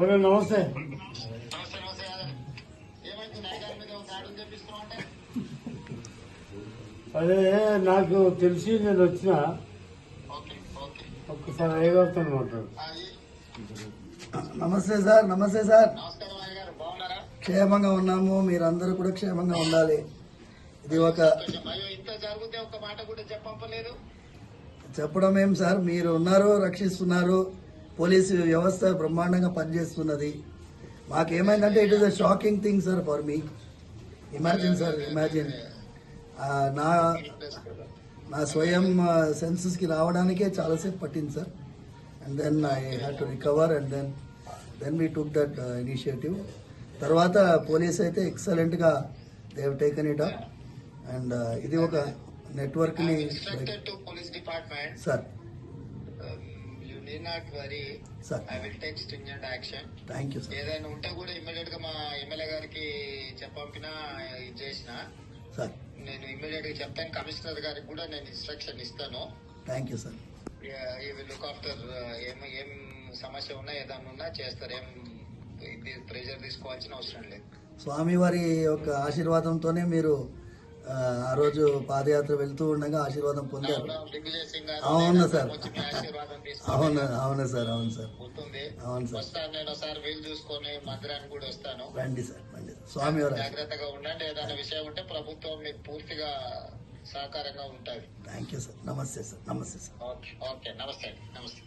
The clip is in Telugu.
ఓకే నమస్తే. అదే నాకు తెలిసి నేను వచ్చిన. ఓకే ఓకే ఒక్కసారి అయ్యగారితో మాట్లాడు. నమస్తే సార్ నమస్తే సార్. క్షేమంగా ఉన్నాము మీరందరూ కూడా క్షేమంగా ఉండాలి. ఇది ఒక కొంచెం అయ్యో ఇంత జరిగితే ఒక మాట కూడా చెప్పంపలేదు. చెప్పడం ఏం సార్? మీరు ఉన్నారు రక్షిస్తున్నారు. పోలీసు వ్యవస్థ బ్రహ్మాండంగా పనిచేస్తున్నది. మాకేమైందంటే it is a shocking thing sir for me imagine sir imagine నా నా స్వయం సెన్సెస్కి రావడానికే చాలాసేపు పట్టింది sir and then I had to recover and then then we took that initiative తర్వాత పోలీస్ అయితే ఎక్సలెంట్గా they have taken it up and ఇది ఒక నెట్వర్క్ని sir need not worry I will take stringent action thank you ఏదైనా ఉంటే కూడా ఇమ్మీడియట్గా మా ఎమ్మెల్యే గారికి చెప్పంపినా ఇది చేసిన సార్ నేను ఇమ్మీడియట్గా చెప్తాను. కమిషనర్ గారికి కూడా నేను ఇన్స్ట్రక్షన్ ఇస్తాను. థ్యాంక్ యూ సార్ ఈ లుక్ ఆఫ్టర్ ఏం ఏం సమస్య ఉన్నా ఏదైనా ఉన్నా చేస్తారు. ఏం ఇది తీసుకోవాల్సిన అవసరం లేదు. స్వామివారి యొక్క ఆశీర్వాదంతోనే మీరు ఆ, రోజు పాదయాత్ర వెళ్తూ ఉండగా ఆశీర్వాదం పొందారు. అవునా, సార్. అవును అవును సార్ అవును సార్. అవును సార్. రండి సార్ రండి స్వామివారి జాగ్రత్తగా ఉండండి. ఏదైనా విషయం ఉంటే ప్రభుత్వం మీకు పూర్తిగా సహకారంగా ఉంటుంది. Thank you sir. నమస్తే సార్ నమస్తే సార్. Okay okay. నమస్తే నమస్తే.